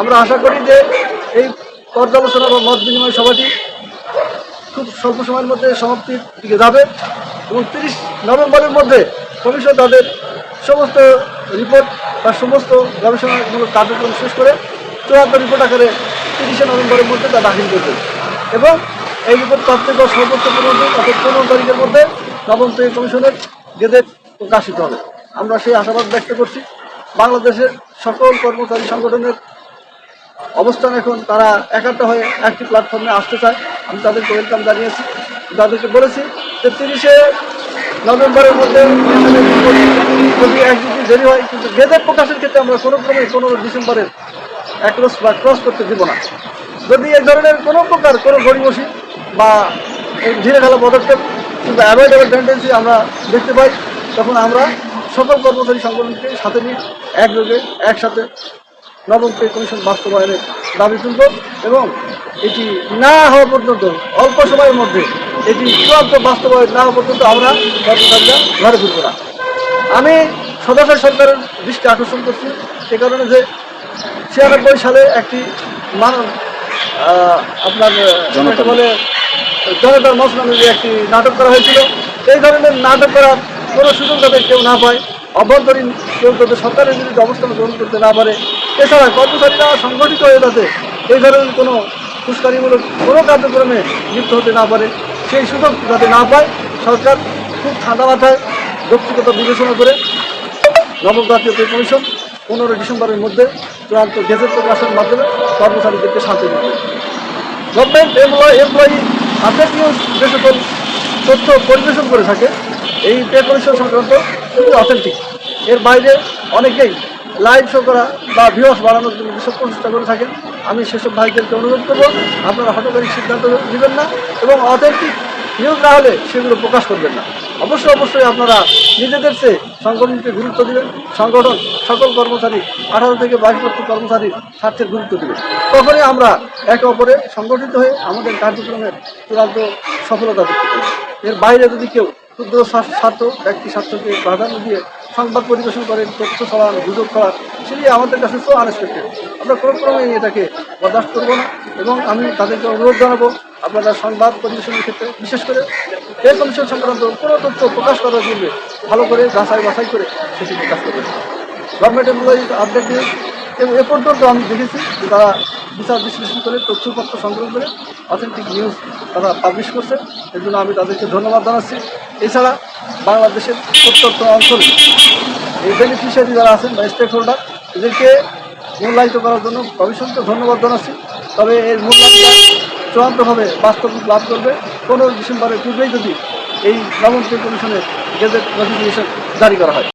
আমরা আশা করি যে এই পর্যালোচনা বা মত বিনিময় সভাটি খুব স্বল্প সময়ের মধ্যে সমাপ্তির দিকে যাবে এবং তিরিশ নভেম্বরের মধ্যে কমিশন তাদের সমস্ত রিপোর্ট বা সমস্ত গবেষণামূলক কার্যক্রম শেষ করে চূড়ান্ত রিপোর্ট আকারে তিরিশে নভেম্বরের মধ্যে তা দাখিল করবে। এবং এই রিপোর্ট প্রত্যেক সর্বোচ্চ দিন অর্থাৎ পনেরো তারিখের মধ্যে নবম তৈরি কমিশনের গেজেট প্রকাশিত হবে। আমরা সেই আশাবাদ ব্যক্ত করছি। বাংলাদেশের সকল কর্মচারী সংগঠনের অবস্থান এখন তারা একাত্র হয়ে একটি প্ল্যাটফর্মে আসতে চায়। আমি তাদেরকে ওয়েলকাম জানিয়েছি। তাদেরকে বলেছি যে তিরিশে নভেম্বরের মধ্যে যদি একদিন দেরি হয়, কিন্তু গেজেট প্রকাশের ক্ষেত্রে আমরা কোনো ক্রমে পনেরো ডিসেম্বরের অ্যাক্রস বা ক্রস করতে দিব না। যদি এই ধরনের কোনো প্রকার কোনো গড়িমসি বা ধীরে খেলা পদক্ষেপ কিন্তু অ্যাভয়েডেবল টেন্ডেন্সি আমরা দেখতে পাই, তখন আমরা সকল কর্মচারী সংগঠনকে সাথে নিয়ে একযোগে, একসাথে নবম পে কমিশন বাস্তবায়নের দাবি তুলব এবং এটি না হওয়া পর্যন্ত অল্প সময়ের মধ্যে এটি চূড়ান্ত বাস্তবায়ন না হওয়া পর্যন্ত আমরা কর্মচারীরা ঘরে ফিরব না। আমি সদস্য সরকারের দৃষ্টি আকর্ষণ করছি সে কারণে যে ছিয়ানব্বই সালে একটি মানব আপনার বলে জনতার নামে একটি নাটক করা হয়েছিল এই ধরনের নাটক করার কোনো সুযোগ যাতে কেউ না পায় অভ্যন্তরীণ কেউ যাতে সরকারের বিরুদ্ধে অবস্থান গ্রহণ করতে না পারে এছাড়া কর্মচারীরা সংগঠিত হয়ে যাতে এই ধরনের কোনো উস্কানিমূলক কোনো কার্যক্রমে লিপ্ত হতে না পারে। সেই সুযোগ যাতে না পায়, সরকার খুব ঠান্ডা মাথায় দক্ষতা বিবেচনা করে নবম জাতীয় পে কমিশন পনেরো ডিসেম্বরের মধ্যে চূড়ান্ত গেজেট প্রকাশের মাধ্যমে কর্মচারীদেরকে শান্তি দিবে government employ employee update news যে সকল তথ্য পরিবেশন করে থাকে, এই পে কমিশন সংক্রান্ত অথেন্টিক এর বাইরে অনেকেই লাইভ শো করা বা ভিউস বাড়ানোর জন্য যেসব প্রচেষ্টা করে থাকেন। আমি সেসব ভাইদেরকে অনুরোধ করব, আপনারা হঠকারী সিদ্ধান্ত নেবেন না এবং অথেন্টিক নিউজ না হলে সেগুলো প্রকাশ করবেন না। অবশ্যই অবশ্যই আপনারা নিজেদের চেয়ে সংগঠনকে গুরুত্ব দিবেন। সংগঠন সকল কর্মচারী, আঠারো থেকে বাইশ লক্ষ কর্মচারীর স্বার্থের গুরুত্ব দিবেন। তখনই আমরা একে অপরে সংগঠিত হয়ে আমাদের কার্যক্রমের চূড়ান্ত সফলতা দেখতে পারি এর বাইরে যদি কেউ ক্ষুদ্র স্বার্থ, ব্যক্তি স্বার্থকে প্রাধান্য দিয়ে সংবাদ পরিবেশন করেন, তথ্য ছড়ান গুজব ছড়ান সেটি আমাদের কাছে সো আনএক্সপেক্টেড আমরা কোনো ক্রমে এটাকে বরদাস্ত করব না এবং আমি তাদেরকে অনুরোধ জানাব আপনারা সংবাদ পরিবেশনের ক্ষেত্রে, বিশেষ করে এই কমিশন সংক্রান্ত কোনো তথ্য প্রকাশ করার জন্য ভালো করে যাচাই বাছাই করে সেটি প্রকাশ করবেন। গভর্নমেন্ট এমপ্লয়ি আপডেট এবং এ পর্যন্ত আমি দেখেছি যে তারা বিচার বিশ্লেষণ করে, তথ্যপত্র সংগ্রহ করে অথেন্টিক নিউজ তারা পাবলিশ করছে। এর জন্য আমি তাদেরকে ধন্যবাদ জানাচ্ছি। এছাড়া বাংলাদেশের প্রত্যন্ত অঞ্চলে এই বেনিফিশিয়ারি যারা আছেন বা স্টেক হোল্ডার এদেরকে মূল্যায়িত করার জন্য কমিশনকে ধন্যবাদ জানাচ্ছি। তবে এর মূল্যায়নটা চূড়ান্তভাবে বাস্তব লাভ করবে। পনেরো ডিসেম্বরের পূর্বেই যদি এই পে কমিশনের গেজেট নোটিফিকেশন জারি করা হয়।